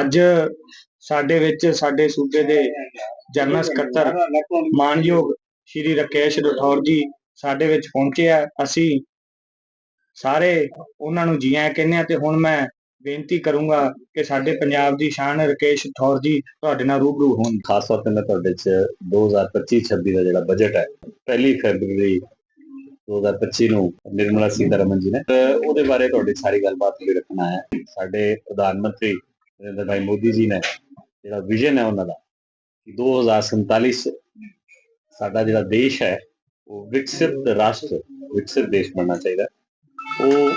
ਅੱਜ ਸਾਡੇ ਵਿੱਚ, ਸਾਡੇ ਸੂਬੇ ਦੇ ਜਨਰਲ ਸਕੱਤਰ ਮਾਨਯੋਗ ਸ਼੍ਰੀ ਰਕੇਸ਼ ਰਠੌਰ ਜੀ ਸਾਡੇ ਵਿੱਚ ਪਹੁੰਚੇ ਆ। ਅਸੀਂ ਸਾਰੇ ਉਹਨਾਂ ਨੂੰ ਜੀ ਆਇਆਂ ਕਹਿੰਦੇ ਆ ਤੇ ਹੁਣ ਮੈਂ ਬੇਨਤੀ ਕਰੂੰਗਾ ਕਿ ਸਾਡੇ ਪੰਜਾਬ ਦੀ ਸ਼ਾਨ ਰਕੇਸ਼ ਰਠੌਰ ਜੀ ਤੁਹਾਡੇ ਨਾਲ ਰੂਬਰੂ ਹੋਣ। ਖਾਸ ਤੌਰ ਤੇ ਮੈਂ ਤੁਹਾਡੇ ਚ 2025-26 ਦਾ ਜਿਹੜਾ ਬਜਟ ਹੈ, ਪਹਿਲੀ ਫੈਬਰੂਰੀ 2025 ਨੂੰ ਨਿਰਮਲਾ ਸੀਤਾਰਮਨ ਜੀ ਨੇ ਉਹਦੇ ਬਾਰੇ ਤੁਹਾਡੀ ਸਾਰੀ ਗੱਲਬਾਤ ਲਈ ਰੱਖਣਾ ਹੈ। ਸਾਡੇ ਪ੍ਰਧਾਨ ਮੰਤਰੀ ਨਰਿੰਦਰ ਭਾਈ ਮੋਦੀ ਜੀ ਨੇ ਜਿਹੜਾ ਵਿਜ਼ਨ ਹੈ ਉਹਨਾਂ ਦਾ ਕਿ 2047 ਚ ਸਾਡਾ ਜਿਹੜਾ ਦੇਸ਼ ਹੈ, ਉਹ ਵਿਕਸਿਤ ਰਾਸ਼ਟਰ, ਵਿਕਸਿਤ ਦੇਸ਼ ਬਣਨਾ ਚਾਹੀਦਾ। ਉਹ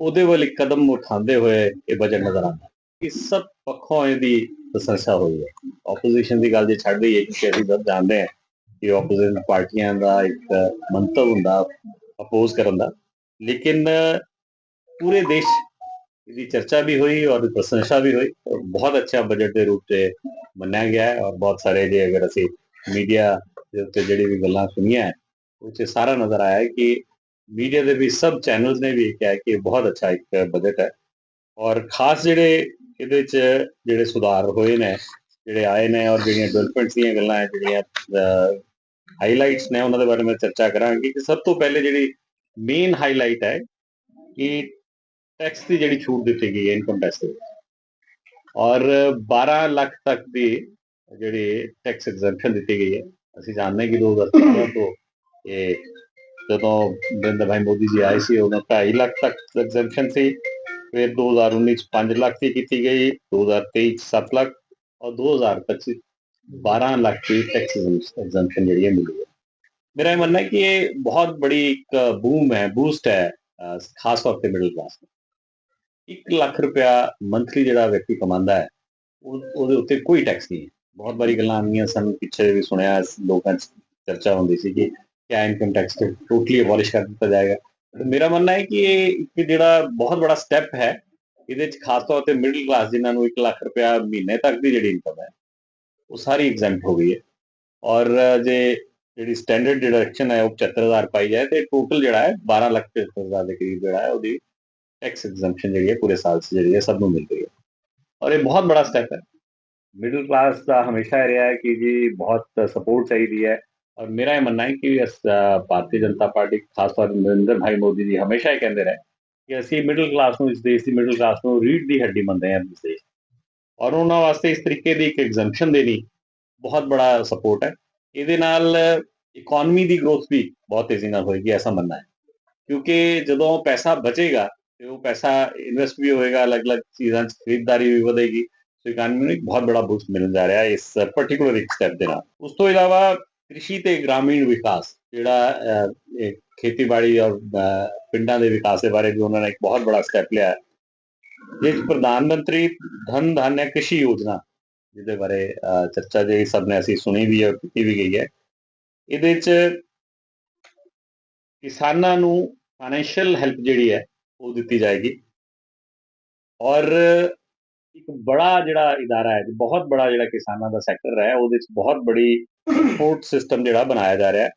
ਉਹਦੇ ਵੱਲ ਇੱਕ ਕਦਮ ਉਠਾਉਂਦੇ ਹੋਏ ਇਹ ਬਜਟ ਨਜ਼ਰ ਆਉਂਦਾ। ਕਿ ਸਭ ਪੱਖੋਂ ਇਹਦੀ ਪ੍ਰਸ਼ੰਸਾ ਹੋਈ ਹੈ। ਆਪੋਜੀਸ਼ਨ ਦੀ ਗੱਲ ਜੇ ਛੱਡ ਦਈਏ ਕਿ ਅਸੀਂ ਸਭ ਜਾਣਦੇ ਹਾਂ ਕਿ ਆਪੋਜੀਸ਼ਨ ਪਾਰਟੀਆਂ ਦਾ ਇੱਕ ਮੰਤਵ ਹੁੰਦਾ ਅਪੋਜ਼ ਕਰਨ ਦਾ। ਲੇਕਿਨ ਪੂਰੇ ਦੇਸ਼ ਦੀ ਚਰਚਾ ਵੀ ਹੋਈ ਔਰ ਪ੍ਰਸ਼ੰਸਾ ਵੀ ਹੋਈ। ਔਰ ਬਹੁਤ ਅੱਛਾ ਬਜਟ ਦੇ ਰੂਪ ਤੇ ਮੰਨਿਆ ਗਿਆ ਹੈ ਔਰ ਬਹੁਤ ਸਾਰੇ ਜੇ ਅਗਰ ਅਸੀਂ ਮੀਡੀਆ ਦੇ ਉੱਤੇ ਜਿਹੜੀ ਵੀ ਗੱਲਾਂ ਸੁਣੀਆਂ ਉਹ 'ਚ ਸਾਰਾ ਨਜ਼ਰ ਆਇਆ ਕਿ ਮੀਡੀਆ ਦੇ ਵੀ ਸਭ ਚੈਨਲਸ ਨੇ ਵੀ ਕਿਹਾ ਕਿ ਇਹ ਬਹੁਤ ਅੱਛਾ ਇੱਕ ਬਜਟ ਹੈ। ਔਰ ਖਾਸ ਜਿਹੜੇ ਇਹਦੇ 'ਚ ਜਿਹੜੇ ਸੁਧਾਰ ਹੋਏ ਨੇ, ਜਿਹੜੇ ਆਏ ਨੇ ਔਰ ਜਿਹੜੀਆਂ ਡਿਵੈਲਪਮੈਂਟਸ ਦੀਆਂ ਗੱਲਾਂ ਹੈ, ਜਿਹੜੀਆਂ ਹਾਈਲਾਈਟਸ ਨੇ, ਉਹਨਾਂ ਦੇ ਬਾਰੇ ਮੈਂ ਚਰਚਾ ਕਰਾਂਗੀ ਕਿ ਸਭ ਤੋਂ ਪਹਿਲੇ ਜਿਹੜੀ ਮੇਨ ਹਾਈਲਾਈਟ ਹੈ ਕਿ ਟੈਕਸ ਦੀ ਜਿਹੜੀ ਛੂਟ ਦਿੱਤੀ ਗਈ ਹੈ ਇਨਕਮ ਟੈਕਸ ਦੇ। ਔਰ 12 ਲੱਖ ਤੱਕ ਦੀ ਜਿਹੜੀ ਟੈਕਸ ਐਗਜ਼ੈਂਪਸ਼ਨ ਦਿੱਤੀ ਗਈ ਹੈ। ਅਸੀਂ ਜਾਣਦੇ ਹਾਂ ਕਿ 2017 ਤੋਂ ਇਹ ਜਦੋਂ ਨਰਿੰਦਰ ਭਾਈ ਮੋਦੀ ਜੀ ਆਏ ਸੀ ਉਦੋਂ 2.5 ਲੱਖ ਤੱਕ ਐਗਜ਼ੈਂਪਸ਼ਨ ਸੀ। ਫਿਰ 2019 ਚ 5 ਲੱਖ ਦੀ ਕੀਤੀ ਗਈ 2023 ਚ 7 ਲੱਖ ਔਰ 2025 12 ਲੱਖ ਦੀ ਟੈਕਸ ਐਗਜ਼ੈਂਪਸ਼ਨ ਜਿਹੜੀ ਹੈ ਮਿਲੀ ਹੈ। ਮੇਰਾ ਇਹ ਮੰਨਣਾ ਹੈ ਕਿ ਇਹ ਬਹੁਤ ਬੜੀ ਇੱਕ ਬੂਮ ਹੈ ਬੂਸਟ ਹੈ ਅਹ, ਖਾਸ ਤੌਰ ਤੇ ਮਿਡਲ ਕਲਾਸ ਨੂੰ। 1 ਲੱਖ ਰੁਪਇਆ ਮੰਥਲੀ ਜਿਹੜਾ ਵਿਅਕਤੀ ਕਮਾਉਂਦਾ ਹੈ, ਉਹ- ਉਹਦੇ ਉੱਤੇ ਕੋਈ ਟੈਕਸ ਨਹੀਂ ਹੈ। ਬਹੁਤ ਵਾਰੀ ਗੱਲਾਂ ਆਉਂਦੀਆਂ ਸਾਨੂੰ, ਪਿੱਛੇ ਵੀ ਸੁਣਿਆ ਲੋਕਾਂ 'ਚ ਚਰਚਾ ਹੁੰਦੀ ਸੀ ਕਿ ਕਿਆ ਇਨਕਮ ਟੈਕਸ ਟੋਟਲੀ ਅਬੋਲਿਸ਼ ਕਰ ਦਿੱਤਾ ਜਾਏਗਾ। ਮੇਰਾ ਮੰਨਣਾ ਹੈ ਕਿ ਇਹ ਇੱਕ ਜਿਹੜਾ ਬਹੁਤ ਬੜਾ ਸਟੈਪ ਹੈ, ਇਹਦੇ 'ਚ ਖਾਸ ਤੌਰ ਤੇ ਮਿਡਲ ਕਲਾਸ ਜਿਨ੍ਹਾਂ ਨੂੰ 1 ਲੱਖ ਰੁਪਇਆ ਮਹੀਨੇ ਤੱਕ ਦੀ ਜਿਹੜੀ ਇਨਕਮ ਹੈ, ਉਹ ਸਾਰੀ ਐਗਜ਼ੈਂਪਟ ਹੋ ਗਈ ਹੈ। ਔਰ ਜੇ ਜਿਹੜੀ ਸਟੈਂਡਰਡ ਡਿਡਕਸ਼ਨ ਹੈ, ਉਹ 75000 ਪਾਈ ਜਾਏ ਤੇ ਟੋਟਲ ਜਿਹੜਾ ਹੈ 12 ਲੱਖ 75000 ਦੇ ਕਰੀਬ ਜਿਹੜਾ ਹੈ, ਉਹਦੀ ਟੈਕਸ ਐਗਜ਼ੈਂਪਸ਼ਨ ਜਿਹੜੀ ਹੈ ਪੂਰੇ ਸਾਲ 'ਚ ਜਿਹੜੀ ਹੈ ਸਭ ਨੂੰ ਮਿਲ ਰਹੀ ਹੈ ਔਰ ਇਹ ਬਹੁਤ ਬੜਾ ਸਟੈਪ ਹੈ ਮਿਡਲ ਕਲਾਸ ਦਾ ਹਮੇਸ਼ਾ ਇਹ ਰਿਹਾ ਹੈ ਕਿ ਜੀ ਬਹੁਤ ਸਪੋਰਟ ਚਾਹੀਦੀ ਹੈ ਔਰ ਮੇਰਾ ਇਹ ਮੰਨਣਾ ਹੈ ਕਿ ਇਸ ਅ, ਭਾਰਤੀ ਜਨਤਾ ਪਾਰਟੀ ਖਾਸ ਤੌਰ ਤੇ ਨਰਿੰਦਰ ਭਾਈ ਮੋਦੀ ਜੀ ਹਮੇਸ਼ਾ ਇਹ ਕਹਿੰਦੇ ਰਹੇ ਕਿ ਅਸੀਂ ਮਿਡਲ ਕਲਾਸ ਨੂੰ ਇਸ ਦੇਸ਼ ਦੀ ਮਿਡਲ ਕਲਾਸ ਨੂੰ ਰੀੜ ਦੀ ਹੱਡੀ ਮੰਨਦੇ ਹਾਂ ਇਸ ਦੇਸ਼ ਔਰ ਉਹਨਾਂ ਵਾਸਤੇ ਇਸ ਤਰੀਕੇ ਦੀ ਇੱਕ ਐਗਜ਼ੈਂਪਸ਼ਨ ਦੇਣੀ ਬਹੁਤ ਬੜਾ ਸਪੋਰਟ ਹੈ ਇਹਦੇ ਨਾਲ ਇਕਨੋਮੀ ਦੀ ਗਰੋਥ ਵੀ ਬਹੁਤ ਤੇਜ਼ੀ ਨਾਲ ਹੋਏਗੀ ਐਸਾ ਮੰਨਣਾ ਹੈ ਕਿਉਂਕਿ ਜਦੋਂ ਪੈਸਾ ਬਚੇਗਾ ਤੇ ਉਹ ਪੈਸਾ ਇਨਵੈਸਟ ਵੀ ਹੋਏਗਾ ਅਲੱਗ-ਅਲੱਗ ਚੀਜ਼ਾਂ 'ਚ ਖਰੀਦਦਾਰੀ ਵੀ ਵਧੇਗੀ ਸੋ ਇਕਾਨਮੀ ਨੂੰ ਇੱਕ ਬਹੁਤ ਬੜਾ ਬੂਸਟ ਮਿਲਣ ਜਾ ਰਿਹਾ ਇਸ ਪਾਰਟਿਕੂਲਰ ਇੱਕ ਸਟੈਪ ਦੇ ਨਾਲ ਉਸ ਤੋਂ ਇਲਾਵਾ ਕ੍ਰਿਸ਼ੀ ਤੇ ਗ੍ਰਾਮੀਣ ਵਿਕਾਸ ਜਿਹੜਾ ਖੇਤੀਬਾੜੀ ਔਰ ਪਿੰਡਾਂ ਦੇ ਵਿਕਾਸ ਦੇ ਬਾਰੇ ਵੀ ਉਹਨਾਂ ਨੇ ਇੱਕ ਬਹੁਤ ਬੜਾ ਸਟੈਪ ਲਿਆ ਹੈ ਜਿਸ ਪ੍ਰਧਾਨ ਮੰਤਰੀ ਧਨ ਧਾਨਿਆ ਕ੍ਰਿਸ਼ੀ ਯੋਜਨਾ ਜਿਹਦੇ ਬਾਰੇ ਚਰਚਾ ਜਿਹੜੀ ਸਭ ਨੇ ਅਸੀਂ ਸੁਣੀ ਵੀ ਹੈ ਔਰ ਕੀਤੀ ਵੀ ਗਈ ਹੈ ਇਹਦੇ 'ਚ ਕਿਸਾਨਾਂ ਨੂੰ ਫਾਈਨੈਂਸ਼ੀਅਲ ਹੈਲਪ ਜਿਹੜੀ ਹੈ ਉਹ ਦਿੱਤੀ ਜਾਏਗੀ। ਔਰ ਇੱਕ ਬੜਾ ਜਿਹੜਾ ਇਦਾਰਾ ਹੈ, ਬਹੁਤ ਬੜਾ ਜਿਹੜਾ ਕਿਸਾਨਾਂ ਦਾ ਸੈਕਟਰ ਹੈ, ਉਹਦੇ 'ਚ ਬਹੁਤ ਬੜੀ ਸਪੋਰਟ ਸਿਸਟਮ ਜਿਹੜਾ ਬਣਾਇਆ ਜਾ ਰਿਹਾ ਹੈ।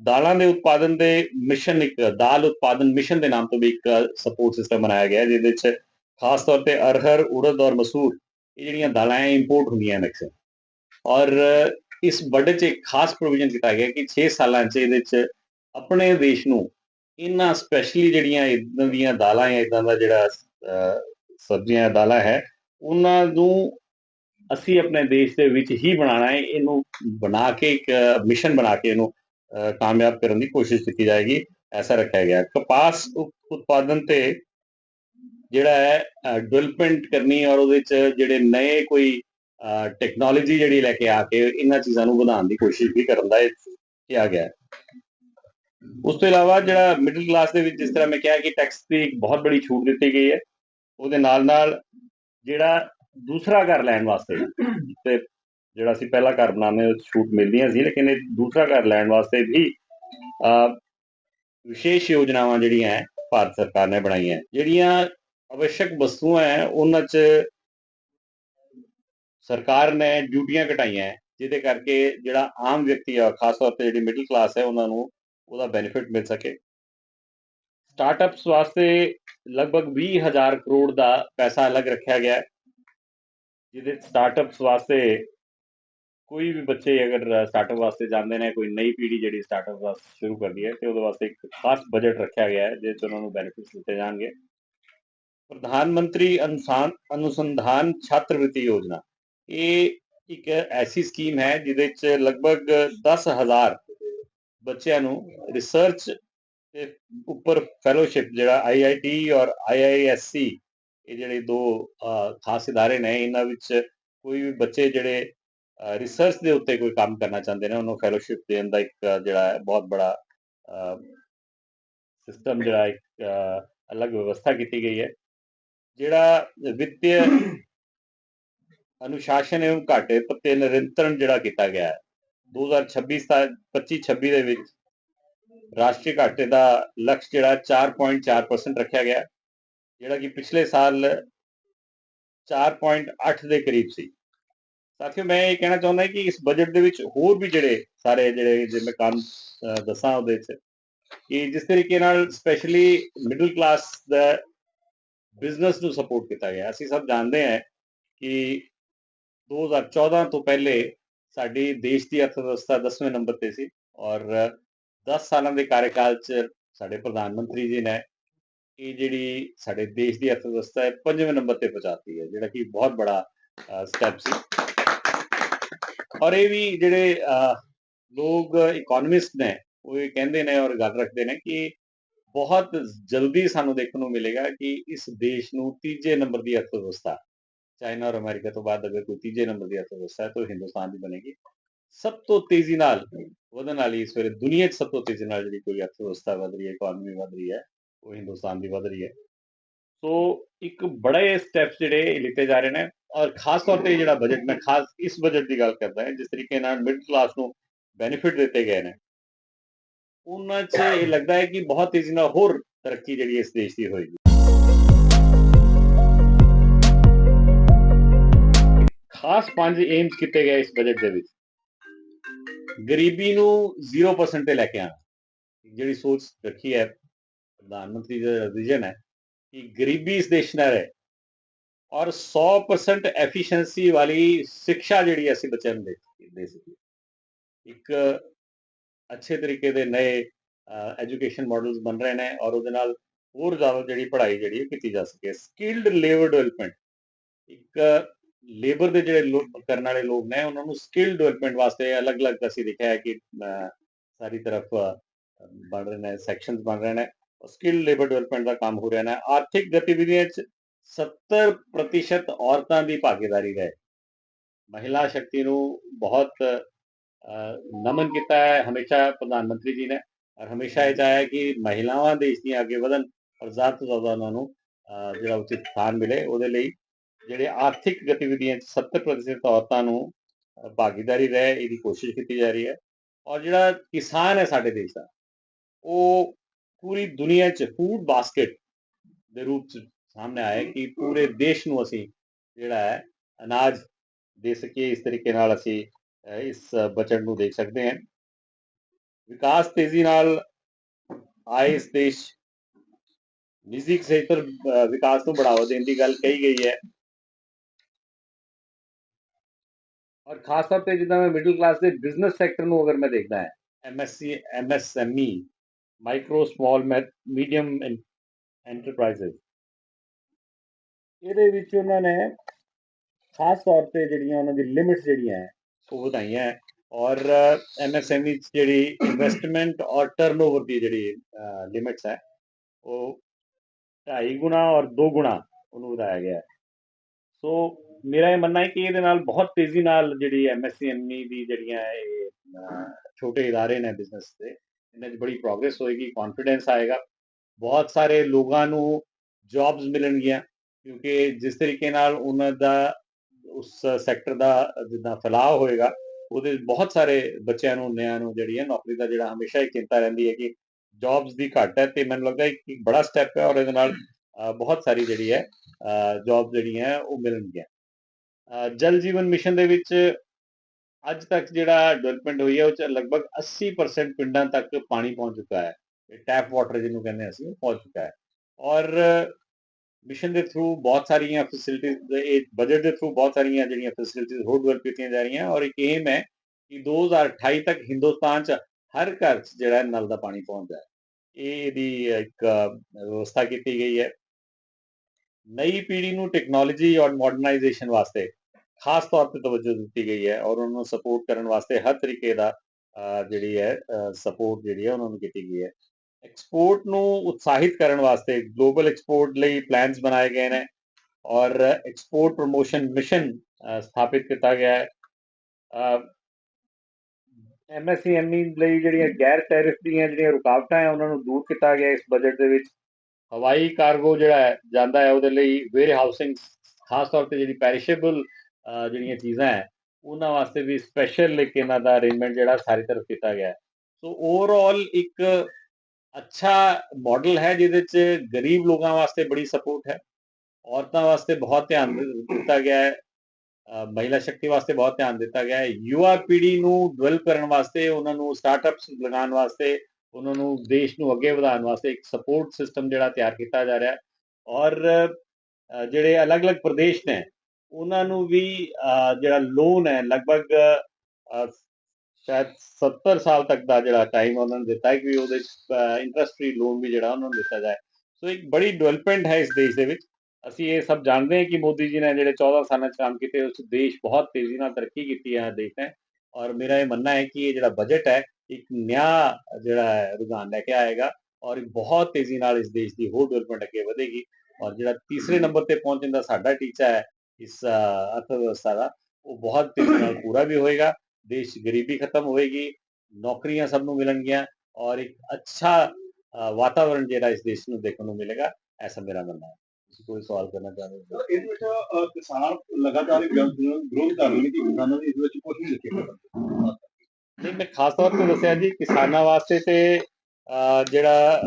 ਦਾਲਾਂ ਦੇ ਉਤਪਾਦਨ ਦੇ ਮਿਸ਼ਨ ਇੱਕ, ਦਾਲ ਉਤਪਾਦਨ ਮਿਸ਼ਨ ਦੇ ਨਾਮ ਤੋਂ ਵੀ ਇੱਕ ਸਪੋਰਟ ਸਿਸਟਮ ਬਣਾਇਆ ਗਿਆ ਜਿਹਦੇ 'ਚ ਖਾਸ ਤੌਰ ਤੇ ਅਰਹਰ, ਉੜਦ ਔਰ ਮਸੂਰ, ਇਹ ਜਿਹੜੀਆਂ ਦਾਲਾਂ ਹੈ ਇੰਪੋਰਟ ਹੁੰਦੀਆਂ ਮੈਕਸਿਮ ਔਰ ਇਸ ਬਜਟ 'ਚ ਇੱਕ ਖਾਸ ਪ੍ਰੋਵੀਜ਼ਨ ਕੀਤਾ ਗਿਆ ਕਿ 6 ਸਾਲਾਂ 'ਚ ਇਹਦੇ 'ਚ ਆਪਣੇ ਦੇਸ਼ ਨੂੰ ਇਹਨਾਂ ਸਪੈਸ਼ਲੀ ਜਿਹੜੀਆਂ ਇਦਾਂ ਦੀਆਂ ਦਾਲਾਂ ਜਾਂ ਇਦਾਂ ਦਾ ਜਿਹੜਾ ਸਬਜ਼ੀਆਂ ਦਾਲਾਂ ਹੈ, ਉਹਨਾਂ ਨੂੰ ਅਸੀਂ ਆਪਣੇ ਦੇਸ਼ ਦੇ ਵਿੱਚ ਹੀ ਬਣਾਉਣਾ ਹੈ ਇਹਨੂੰ ਬਣਾ ਕੇ ਇੱਕ ਮਿਸ਼ਨ ਬਣਾ ਕੇ ਇਹਨੂੰ ਕਾਮਯਾਬ ਕਰਨ ਦੀ ਕੋਸ਼ਿਸ਼ ਕੀਤੀ ਜਾਏਗੀ, ਐਸਾ ਰੱਖਿਆ ਗਿਆ ਕਪਾਸ ਉਤਪਾਦਨ ਤੇ ਜਿਹੜਾ ਹੈ ਡਿਵੈਲਪਮੈਂਟ ਕਰਨੀ ਔਰ ਉਹਦੇ ਚ ਜਿਹੜੇ ਨਏ ਕੋਈ ਟੈਕਨੋਲੋਜੀ ਜਿਹੜੀ ਲੈ ਕੇ ਆ ਕੇ ਇਹਨਾਂ ਚੀਜ਼ਾਂ ਨੂੰ ਵਧਾਉਣ ਦੀ ਕੋਸ਼ਿਸ਼ ਵੀ ਕਰਨ ਦਾ ਇਹ ਕਿਹਾ ਗਿਆ ਹੈ। ਉਸ ਤੋਂ ਇਲਾਵਾ ਜਿਹੜਾ ਮਿਡਲ ਕਲਾਸ ਦੇ ਵਿੱਚ ਜਿਸ ਤਰ੍ਹਾਂ ਮੈਂ ਕਿਹਾ ਕਿ ਟੈਕਸ ਦੀ ਇੱਕ ਬਹੁਤ ਬੜੀ ਛੂਟ ਦਿੱਤੀ ਗਈ ਹੈ ਉਹਦੇ ਨਾਲ ਨਾਲ ਜਿਹੜਾ ਦੂਸਰਾ ਘਰ ਲੈਣ ਵਾਸਤੇ ਤੇ ਜਿਹੜਾ ਅਸੀਂ ਪਹਿਲਾ ਘਰ ਬਣਾਉਂਦੇ ਉਹ ਛੂਟ ਮਿਲਦੀਆਂ ਸੀ ਲੇਕਿਨ ਇਹ ਦੂਸਰਾ ਘਰ ਲੈਣ ਵਾਸਤੇ ਵੀ ਅਹ, ਵਿਸ਼ੇਸ਼ ਯੋਜਨਾਵਾਂ ਜਿਹੜੀਆਂ ਹੈ ਭਾਰਤ ਸਰਕਾਰ ਨੇ ਬਣਾਈਆਂ। ਜਿਹੜੀਆਂ ਆਵਸ਼ਕ ਵਸਤੂਆਂ ਹੈ ਉਹਨਾਂ 'ਚ ਸਰਕਾਰ ਨੇ ਡਿਊਟੀਆਂ ਘਟਾਈਆਂ ਹੈ, ਜਿਹਦੇ ਕਰਕੇ ਜਿਹੜਾ ਆਮ ਵਿਅਕਤੀ ਆ ਖਾਸ ਤੌਰ ਤੇ ਜਿਹੜੀ ਮਿਡਲ ਕਲਾਸ ਹੈ ਉਹਨਾਂ ਨੂੰ ਉਹਦਾ ਬੈਨੀਫਿਟ ਮਿਲ ਸਕੇ ਸਟਾਰਟਅਪਸ ਵਾਸਤੇ ਲਗਭਗ 20000 ਕਰੋੜ ਦਾ ਪੈਸਾ ਅਲੱਗ ਰੱਖਿਆ ਗਿਆ ਹੈ ਜਿਹਦੇ ਸਟਾਰਟਅਪਸ ਵਾਸਤੇ ਕੋਈ ਵੀ ਬੱਚੇ ਅਗਰ ਸਟਾਰਟਅਪ ਵਾਸਤੇ ਜਾਂਦੇ ਨੇ ਕੋਈ ਨਈ ਪੀੜ੍ਹੀ ਜਿਹੜੀ ਸਟਾਰਟਅਪ ਵਾਸਤੇ ਸ਼ੁਰੂ ਕਰਦੀ ਹੈ ਤੇ ਉਹਦੇ ਵਾਸਤੇ ਇੱਕ ਖਾਸ ਬਜਟ ਰੱਖਿਆ ਗਿਆ ਹੈ ਜਿਹਦੇ 'ਚ ਉਹਨਾਂ ਨੂੰ ਬੈਨੀਫਿਟਸ ਦਿੱਤੇ ਜਾਣਗੇ ਪ੍ਰਧਾਨ ਮੰਤਰੀ ਅਨੁਸਾਨ ਅਨੁਸੰਧਾਨ ਛਾਤਰਵ੍ਰਿਤੀ ਯੋਜਨਾ ਇਹ ਇੱਕ ਐਸੀ ਸਕੀਮ ਹੈ ਜਿਹਦੇ 'ਚ ਲਗਭਗ 10000 ਬੱਚਿਆਂ ਨੂੰ ਰਿਸਰਚ ਦੇ ਉੱਪਰ ਫੈਲੋਸ਼ਿਪ ਜਿਹੜਾ ਆਈਆਈਟੀ ਔਰ ਆਈਆਈਐਸਸੀ ਇਹ ਜਿਹੜੇ ਦੋ ਖਾਸ ਇਦਾਰੇ ਨੇ, ਇਹਨਾਂ ਵਿੱਚ ਕੋਈ ਵੀ ਬੱਚੇ ਜਿਹੜੇ ਰਿਸਰਚ ਦੇ ਉੱਤੇ ਕੋਈ ਕੰਮ ਕਰਨਾ ਚਾਹੁੰਦੇ ਨੇ, ਉਹਨੂੰ ਫੈਲੋਸ਼ਿਪ ਦੇਣ ਦਾ ਇੱਕ ਜਿਹੜਾ ਹੈ, ਬਹੁਤ ਬੜਾ ਸਿਸਟਮ ਜਿਹੜਾ ਇੱਕ ਅਲੱਗ ਵਿਵਸਥਾ ਕੀਤੀ ਗਈ ਹੈ। ਜਿਹੜਾ ਵਿੱਤੀ ਅਨੁਸ਼ਾਸਨ ਐਵੰ ਘਾਟੇ ਪੱਤੇ ਨਿਰੰਤਰਣ ਜਿਹੜਾ ਕੀਤਾ ਗਿਆ ਹੈ। 2026 25 26 ਦੇ ਵਿੱਚ ਰਾਸ਼ਟਰੀ ਘਾਟੇ ਦਾ ਲਕਸ਼ ਜਿਹੜਾ 4.4% ਰੱਖਿਆ ਗਿਆ, ਜਿਹੜਾ ਕਿ ਪਿਛਲੇ ਸਾਲ 4.8 ਦੇ ਕਰੀਬ ਸੀ। ਸਾਥੀਓ, ਮੈਂ ਇਹ ਕਹਿਣਾ ਚਾਹੁੰਦਾ ਕਿ ਇਸ ਬਜਟ ਦੇ ਵਿੱਚ ਹੋਰ ਵੀ ਜਿਹੜੇ ਸਾਰੇ ਜਿਹੜੇ ਜੇ ਮੈਂ ਕੰਮ ਦੱਸਾਂ ਉਹਦੇ ਵਿੱਚ, ਕਿ ਜਿਸ ਤਰੀਕੇ ਨਾਲ ਸਪੈਸ਼ਲੀ ਮਿਡਲ ਕਲਾਸ ਦਾ ਬਿਜ਼ਨਸ ਨੂੰ ਸਪੋਰਟ ਕੀਤਾ ਗਿਆ। ਅਸੀਂ ਸਭ ਜਾਣਦੇ ਹਾਂ ਕਿ 2014 ਤੋਂ ਪਹਿਲੇ ਸਾਡੀ ਦੇਸ਼ ਦੀ ਅਰਥਵਿਵਸਥਾ 10ਵੇਂ ਨੰਬਰ ਤੇ ਸੀ ਔਰ 10 ਸਾਲਾਂ ਦੇ ਕਾਰਜਕਾਲ 'ਚ ਸਾਡੇ ਪ੍ਰਧਾਨ ਮੰਤਰੀ ਜੀ ਨੇ ਇਹ ਜਿਹੜੀ ਸਾਡੇ ਦੇਸ਼ ਦੀ ਅਰਥਵਿਵਸਥਾ ਹੈ ਪੰਜਵੇਂ ਨੰਬਰ ਤੇ ਪਹੁੰਚਾਤੀ ਹੈ ਜਿਹੜਾ ਕਿ ਬਹੁਤ ਬੜਾ ਸਟੈਪ ਸੀ। ਔਰ ਇਹ ਵੀ ਜਿਹੜੇ ਅਹ, ਲੋਕ ਇਕਨੋਮਿਸਟ ਨੇ ਉਹ ਇਹ ਕਹਿੰਦੇ ਨੇ ਔਰ ਗੱਲ ਰੱਖਦੇ ਨੇ ਕਿ ਬਹੁਤ ਜਲਦੀ ਸਾਨੂੰ ਦੇਖਣ ਨੂੰ ਮਿਲੇਗਾ ਕਿ ਇਸ ਦੇਸ਼ ਨੂੰ ਤੀਜੇ ਨੰਬਰ ਦੀ ਅਰਥਵਿਵਸਥਾ ਚਾਈਨਾ ਔਰ ਅਮਰੀਕਾ ਤੋਂ ਬਾਅਦ ਅਗਰ ਕੋਈ ਤੀਜੇ ਨੰਬਰ ਦੀ ਅਰਥ ਵਿਵਸਥਾ ਹੈ ਤਾਂ ਉਹ ਹਿੰਦੁਸਤਾਨ ਦੀ ਬਣੇਗੀ ਸਭ ਤੋਂ ਤੇਜ਼ੀ ਨਾਲ ਵਧਣ ਵਾਲੀ ਇਸ ਵੇਲੇ ਦੁਨੀਆ 'ਚ ਸਭ ਤੋਂ ਤੇਜ਼ੀ ਨਾਲ ਜਿਹੜੀ ਕੋਈ ਅਰਥ ਵਿਵਸਥਾ ਵਧ ਰਹੀ ਹੈ ਇਕਨੋਮੀ ਵਧ ਰਹੀ ਹੈ ਉਹ ਹਿੰਦੁਸਤਾਨ ਦੀ ਵਧ ਰਹੀ ਹੈ ਸੋ ਇੱਕ ਬੜੇ ਸਟੈਪਸ ਜਿਹੜੇ ਲਿੱਤੇ ਜਾ ਰਹੇ ਨੇ ਔਰ ਖਾਸ ਤੌਰ ਤੇ ਜਿਹੜਾ ਬਜਟ ਮੈਂ ਖਾਸ ਇਸ ਬਜਟ ਦੀ ਗੱਲ ਕਰਦਾ ਹਾਂ ਜਿਸ ਤਰੀਕੇ ਨਾਲ ਮਿਡਲ ਕਲਾਸ ਨੂੰ ਬੈਨੀਫਿਟ ਦਿੱਤੇ ਗਏ ਨੇ ਉਹਨਾਂ 'ਚ ਇਹ ਲੱਗਦਾ ਹੈ ਕਿ ਬਹੁਤ ਤੇਜ਼ੀ ਨਾਲ ਹੋਰ ਤਰੱਕੀ ਜਿਹੜੀ ਇਸ ਦੇਸ਼ ਦੀ ਹੋਏਗੀ ਖਾਸ ਪੰਜ ਏਮਸ ਕੀਤੇ ਗਏ ਇਸ ਬਜਟ ਦੇ ਵਿੱਚ। ਗਰੀਬੀ ਨੂੰ 0% ਤੇ ਲੈ ਕੇ ਆਣਾ ਜਿਹੜੀ ਸੋਚ ਰੱਖੀ ਹੈ, ਪ੍ਰਧਾਨ ਮੰਤਰੀ ਦਾ ਵਿਜ਼ਨ ਹੈ ਕਿ ਗਰੀਬੀ ਇਸ ਦੇਸ਼ ਨਾਲ ਹੈ ਔਰ 100% ਐਫੀਸ਼ੀਐਂਸੀ ਵਾਲੀ ਸਿੱਖਿਆ ਜਿਹੜੀ ਅਸੀਂ ਬੱਚਿਆਂ ਨੂੰ ਦੇ ਸਕੀਏ ਇੱਕ ਅੱਛੇ ਤਰੀਕੇ ਦੇ ਨਏ ਐਜੂਕੇਸ਼ਨ ਮਾਡਲਸ ਬਣ ਰਹੇ ਨੇ ਔਰ ਉਹਦੇ ਨਾਲ ਹੋਰ ਜ਼ਿਆਦਾ ਜਿਹੜੀ ਪੜ੍ਹਾਈ ਜਿਹੜੀ ਹੈ ਕੀਤੀ ਜਾ ਸਕੇ। ਸਕਿਲਡ ਲੇਬਰ ਡਿਵੈਲਪਮੈਂਟ ਇੱਕ ਲੇਬਰ ਦੇ ਜਿਹੜੇ ਲੋਕ ਕਰਨ ਵਾਲੇ ਲੋਕ ਨੇ ਉਹਨਾਂ ਨੂੰ ਸਕਿੱਲ ਡਿਵੈਲਪਮੈਂਟ ਵਾਸਤੇ ਅਲੱਗ-ਅਲੱਗ ਅਸੀਂ ਦੇਖਿਆ ਹੈ ਕਿ ਸਾਰੀ ਤਰਫ ਬਣ ਰਹੇ ਨੇ ਸੈਕਸ਼ਨਸ ਬਣ ਰਹੇ ਨੇ ਸਕਿੱਲ ਲੇਬਰ ਡਿਵੈਲਪਮੈਂਟ ਦਾ ਕੰਮ ਹੋ ਰਿਹਾ ਹੈ ਆਰਥਿਕ ਗਤੀਵਿਧੀਆਂ 'ਚ 70% ਔਰਤਾਂ ਦੀ ਭਾਗੀਦਾਰੀ ਹੈ। ਮਹਿਲਾ ਸ਼ਕਤੀ ਨੂੰ ਬਹੁਤ ਨਮਨ ਕੀਤਾ ਹੈ ਹਮੇਸ਼ਾ ਪ੍ਰਧਾਨ ਮੰਤਰੀ ਜੀ ਨੇ ਔਰ ਹਮੇਸ਼ਾ ਇਹ ਚਾਹਿਆ ਕਿ ਮਹਿਲਾਵਾਂ ਦੇਸ਼ ਦੀਆਂ ਅੱਗੇ ਵਧਣ ਔਰ ਜ਼ਿਆਦਾ ਤੋਂ ਜ਼ਿਆਦਾ ਉਹਨਾਂ ਨੂੰ ਅਹ, ਜਿਹੜਾ ਉਚਿਤ ਸਥਾਨ ਮਿਲੇ ਉਹਦੇ ਲਈ ਜਿਹੜੇ ਆਰਥਿਕ ਗਤੀਵਿਧੀਆਂ 'ਚ 70% ਔਰਤਾਂ ਨੂੰ ਭਾਗੀਦਾਰੀ ਰਹੇ, ਇਹਦੀ ਕੋਸ਼ਿਸ਼ ਕੀਤੀ ਜਾ ਰਹੀ ਹੈ। ਔਰ ਜਿਹੜਾ ਕਿਸਾਨ ਹੈ ਸਾਡੇ ਦੇਸ਼ ਦਾ, ਉਹ ਪੂਰੀ ਦੁਨੀਆ 'ਚ ਫੂਡ ਬਾਸਕਟ ਦੇ ਰੂਪ 'ਚ ਸਾਹਮਣੇ ਆਇਆ ਕਿ ਪੂਰੇ ਦੇਸ਼ ਨੂੰ ਅਸੀਂ ਜਿਹੜਾ ਹੈ, ਅਨਾਜ ਦੇ ਸਕੀਏ, ਇਸ ਤਰੀਕੇ ਨਾਲ ਅਸੀਂ ਇਸ ਬਜਟ ਨੂੰ ਦੇਖ ਸਕਦੇ ਹਾਂ। ਵਿਕਾਸ ਤੇਜ਼ੀ ਨਾਲ ਆਏ ਇਸ ਦੇਸ਼, ਨਿੱਜੀ ਖੇਤਰ ਵਿਕਾਸ ਨੂੰ ਬੜਾਵਾ ਦੇਣ ਦੀ ਗੱਲ ਕਹੀ ਗਈ ਹੈ। ਔਰ ਖਾਸ ਤੌਰ ਤੇ ਜਿੱਦਾਂ ਮੈਂ ਮਿਡਲ ਕਲਾਸ ਦੇ ਬਿਜ਼ਨਸ ਸੈਕਟਰ ਨੂੰ ਅਗਰ ਮੈਂ ਦੇਖਦਾ ਹਾਂ MSC MSME micro small medium enterprises ਇਹਦੇ ਵਿੱਚ ਉਹਨਾਂ ਨੇ ਖਾਸ ਤੌਰ ਤੇ ਜਿਹੜੀਆਂ ਉਹਨਾਂ ਦੀ ਲਿਮਿਟਸ ਜਿਹੜੀਆਂ ਹੈ, ਉਹ ਵਧਾਈਆਂ ਹੈ। ਔਰ ਐਮਐਸਐਮਈ ਜਿਹੜੀ ਇਨਵੈਸਟਮੈਂਟ ਔਰ ਟਰਨਓਵਰ ਦੀ ਜਿਹੜੀ ਲਿਮਿਟਸ ਹੈ, ਉਹ ਢਾਈ ਗੁਣਾ ਔਰ 2 ਗੁਣਾ ਉਹਨੂੰ ਵਧਾਇਆ ਗਿਆ ਹੈ। ਸੋ ਮੇਰਾ ਇਹ ਮੰਨਣਾ ਹੈ ਕਿ ਇਹਦੇ ਨਾਲ ਬਹੁਤ ਤੇਜ਼ੀ ਨਾਲ ਜਿਹੜੀ ਐਮਐਸਐਮਈ ਦੀ ਜਿਹੜੀਆਂ ਇਹ ਅਹ, ਛੋਟੇ ادارے ਨੇ ਬਿਜ਼ਨਸ ਦੇ ਇਹਨਾਂ 'ਚ ਬੜੀ ਪ੍ਰੋਗਰੈਸ ਹੋਏਗੀ ਕੌਨਫੀਡੈਂਸ ਆਏਗਾ ਬਹੁਤ ਸਾਰੇ ਲੋਕਾਂ ਨੂੰ ਜੌਬਸ ਮਿਲਣਗੀਆਂ ਕਿਉਂਕਿ ਜਿਸ ਤਰੀਕੇ ਨਾਲ ਉਹਨਾਂ ਦਾ ਉਸ ਸੈਕਟਰ ਦਾ ਜਿੱਦਾਂ ਫੈਲਾਅ ਹੋਏਗਾ ਉਹਦੇ ਵਿੱਚ ਬਹੁਤ ਸਾਰੇ ਬੱਚਿਆਂ ਨੂੰ ਨਿਆਂ ਨੂੰ ਜਿਹੜੀ ਹੈ ਨੌਕਰੀ ਦਾ ਜਿਹੜਾ ਹਮੇਸ਼ਾ ਇੱਕ ਚਿੰਤਾ ਰਹਿੰਦੀ ਹੈ ਕਿ ਜੌਬਸ ਦੀ ਘਾਟ ਹੈ ਤੇ ਮੈਨੂੰ ਲੱਗਦਾ ਹੈ ਕਿ ਇੱਕ ਬੜਾ ਸਟੈਪ ਹੈ ਔਰ ਇਹਦੇ ਨਾਲ ਅਹ, ਬਹੁਤ ਸਾਰੀ ਜਿਹੜੀ ਹੈ ਜੌਬ ਜਿਹੜੀਆਂ ਹੈ ਉਹ ਮਿਲਣਗੀਆਂ ਅਹ, ਜਲ ਜੀਵਨ ਮਿਸ਼ਨ ਦੇ ਵਿੱਚ ਅੱਜ ਤੱਕ ਜਿਹੜਾ ਡਿਵੈਲਪਮੈਂਟ ਹੋਈ ਹੈ, ਉਹ ਚ ਲਗਭਗ 80% ਪਿੰਡਾਂ ਤੱਕ ਪਾਣੀ ਪਹੁੰਚ ਚੁੱਕਾ ਹੈ। ਟੈਪ ਵਾਟਰ ਜਿਹਨੂੰ ਕਹਿੰਦੇ ਹਾਂ ਅਸੀਂ, ਉਹ ਪਹੁੰਚ ਚੁੱਕਾ ਹੈ। ਔਰ ਮਿਸ਼ਨ ਦੇ ਥਰੂ ਬਹੁਤ ਸਾਰੀਆਂ ਫੈਸਿਲਿਟੀਆਂ ਇਹ ਬਜਟ ਦੇ ਥਰੂ ਬਹੁਤ ਸਾਰੀਆਂ ਜਿਹੜੀਆਂ ਫੈਸਿਲਿਟੀਆਂ ਹੋਰ ਡਿਵੈਲਪ ਕੀਤੀਆਂ ਜਾ ਰਹੀਆਂ। ਔਰ ਇੱਕ ਏਮ ਹੈ ਕਿ 2028 ਤੱਕ ਹਿੰਦੁਸਤਾਨ 'ਚ ਹਰ ਘਰ 'ਚ ਜਿਹੜਾ ਨਲ ਦਾ ਪਾਣੀ ਪਹੁੰਚ ਜਾਏ। ਇਹ ਇਹਦੀ ਇੱਕ ਵਿਵਸਥਾ ਕੀਤੀ ਗਈ ਹੈ। ਨਈ ਪੀੜ੍ਹੀ ਨੂੰ ਟੈਕਨੋਲੋਜੀ ਔਰ ਮਾਡਰਨਾਈਜੇਸ਼ਨ ਵਾਸਤੇ ਖਾਸ ਤੌਰ ਤੇ ਤਵੱਜੋ ਦਿੱਤੀ ਗਈ ਹੈ ਔਰ ਉਹਨਾਂ ਨੂੰ ਸਪੋਰਟ ਕਰਨ ਵਾਸਤੇ ਹਰ ਤਰੀਕੇ ਦਾ ਜਿਹੜੀ ਹੈ ਸਪੋਰਟ ਜਿਹੜੀ ਹੈ ਉਹਨਾਂ ਨੂੰ ਕੀਤੀ ਗਈ ਹੈ। ਐਕਸਪੋਰਟ ਨੂੰ ਉਤਸ਼ਾਹਿਤ ਕਰਨ ਵਾਸਤੇ ਗਲੋਬਲ ਐਕਸਪੋਰਟ ਲਈ ਪਲਾਨਸ ਬਣਾਏ ਗਏ ਨੇ ਔਰ ਐਕਸਪੋਰਟ ਪ੍ਰੋਮੋਸ਼ਨ ਮਿਸ਼ਨ ਸਥਾਪਿਤ ਕੀਤਾ ਗਿਆ ਹੈ। ਐਮਐਸਸੀਐਮਈ ਲਈ ਜਿਹੜੀਆਂ ਗੈਰ ਟੈਰਿਫ ਦੀਆਂ ਜਿਹੜੀਆਂ ਰੁਕਾਵਟਾਂ ਹੈ, ਉਹਨਾਂ ਨੂੰ ਦੂਰ ਕੀਤਾ ਗਿਆ ਇਸ ਬਜਟ ਦੇ ਵਿੱਚ। ਹਵਾਈ ਕਾਰਗੋ ਜਿਹੜਾ ਹੈ, ਜਾਂਦਾ ਹੈ ਉਹਦੇ ਲਈ ਵੇਅਰ ਹਾਊਸਿੰਗ ਖਾਸ ਤੌਰ ਤੇ ਜਿਹੜੀ ਪੈਰਿਸ਼ੇਬਲ ਜਿਹੜੀਆਂ ਚੀਜ਼ਾਂ ਹੈ, ਉਹਨਾਂ ਵਾਸਤੇ ਵੀ ਸਪੈਸ਼ਲ ਇੱਕ ਇਹਨਾਂ ਦਾ ਅਰੇਂਜਮੈਂਟ ਜਿਹੜਾ ਸਾਰੀ ਤਰਫ ਕੀਤਾ ਗਿਆ ਹੈ। ਸੋ ਓਵਰਆਲ ਇੱਕ ਅੱਛਾ ਮਾਡਲ ਹੈ, ਜਿਹਦੇ ਚ ਗਰੀਬ ਲੋਕਾਂ ਵਾਸਤੇ ਬੜੀ ਸਪੋਰਟ ਹੈ। ਔਰਤਾਂ ਵਾਸਤੇ ਬਹੁਤ ਧਿਆਨ ਦਿੱਤਾ ਗਿਆ ਹੈ। ਮਹਿਲਾ ਸ਼ਕਤੀ ਵਾਸਤੇ ਬਹੁਤ ਧਿਆਨ ਦਿੱਤਾ ਗਿਆ ਹੈ। ਯੁਵਾ ਪੀੜ੍ਹੀ ਨੂੰ ਡਿਵੈਲਪ ਕਰਨ ਵਾਸਤੇ, ਉਹਨਾਂ ਨੂੰ ਸਟਾਰਟਅਪਸ ਲਗਾਉਣ ਵਾਸਤੇ ਉਹਨਾਂ ਨੂੰ ਦੇਸ਼ ਨੂੰ ਅੱਗੇ ਵਧਾਉਣ ਵਾਸਤੇ ਇੱਕ ਸਪੋਰਟ ਸਿਸਟਮ ਜਿਹੜਾ ਤਿਆਰ ਕੀਤਾ ਜਾ ਰਿਹਾ ਹੈ। ਔਰ ਜਿਹੜੇ ਅਲੱਗ-ਅਲੱਗ ਪ੍ਰਦੇਸ਼ ਨੇ, ਉਹਨਾਂ ਨੂੰ ਵੀ ਜਿਹੜਾ ਲੋਨ ਹੈ, ਲਗਭਗ ਸ਼ਾਇਦ 70 ਸਾਲ ਤੱਕ ਦਾ ਜਿਹੜਾ ਟਾਈਮ ਉਹਨਾਂ ਨੂੰ ਦਿੱਤਾ ਹੈ ਕਿ ਉਹਦੇ ਇੰਟਰਸਟ ਫ੍ਰੀ ਲੋਨ ਵੀ ਜਿਹੜਾ ਉਹਨਾਂ ਨੂੰ ਦਿੱਤਾ ਜਾਏ। ਸੋ ਇੱਕ ਬੜੀ ਡਿਵੈਲਪਮੈਂਟ ਹੈ ਇਸ ਦੇਸ਼ ਦੇ ਵਿੱਚ। ਅਸੀਂ ਇਹ ਸਭ ਜਾਣਦੇ ਹਾਂ ਕਿ ਮੋਦੀ ਜੀ ਨੇ ਜਿਹੜੇ 14 ਸਾਲਾਂ 'ਚ ਕੰਮ ਕੀਤੇ, ਉਸ ਦੇਸ਼ ਬਹੁਤ ਤੇਜ਼ੀ ਨਾਲ ਤਰੱਕੀ ਕੀਤੀ ਹੈ ਦੇਸ਼ ਨੇ। ਔਰ ਮੇਰਾ ਇਹ ਮੰਨਣਾ ਹੈ ਕਿ ਇਹ ਜਿਹੜਾ ਬਜਟ ਹੈ ਇੱਕ ਨਿਆ ਜਿਹੜਾ ਹੈ ਰੁਝਾਨ ਲੈ ਕੇ ਆਏਗਾ ਔਰ ਬਹੁਤ ਤੇਜ਼ੀ ਨਾਲ ਇਸ ਦੇਸ਼ ਦੀ ਹੋਰ ਡਿਵੈਲਪਮੈਂਟ ਅੱਗੇ ਵਧੇਗੀ ਔਰ ਜਿਹੜਾ ਤੀਸਰੇ ਨੰਬਰ ਤੇ ਪਹੁੰਚਣ ਦਾ ਸਾਡਾ ਟੀਚਾ ਹੈ ਇਸ ਅ, ਅਰਥ ਵਿਵਸਥਾ ਦਾ ਉਹ ਬਹੁਤ ਤੇਜ਼ੀ ਨਾਲ ਪੂਰਾ ਵੀ ਹੋਏਗਾ ਦੇਸ਼ ਗਰੀਬੀ ਖਤਮ ਹੋਏਗੀ ਨੌਕਰੀਆਂ ਸਭ ਨੂੰ ਮਿਲਣਗੀਆਂ ਔਰ ਇੱਕ ਅੱਛਾ ਅ, ਵਾਤਾਵਰਣ ਜਿਹੜਾ ਇਸ ਦੇਸ਼ ਨੂੰ ਦੇਖਣ ਨੂੰ ਮਿਲੇਗਾ ਐਸਾ ਮੇਰਾ ਮੰਨਣਾ ਹੈ। ਤੁਸੀਂ ਕੋਈ ਸਵਾਲ ਕਰਨਾ ਚਾਹੁੰਦੇ ਹੋ? ਇਹਦੇ ਵਿੱਚ ਅਹ, ਕਿਸਾਨ ਲਗਾਤਾਰ ਵਿਰੋਧ ਕਰ ਰਹੇ ਨੇ ਕਿ ਕਿਸਾਨਾਂ ਦੀ ਇਸ ਵਿੱਚ ਕੁਝ ਨਹੀਂ ਲਿਖਿਆ। ਨਹੀਂ ਮੈਂ ਖਾਸ ਤੌਰ ਤੇ ਦੱਸਿਆ ਜੀ ਕਿਸਾਨਾਂ ਵਾਸਤੇ ਤੇ ਅਹ, ਜਿਹੜਾ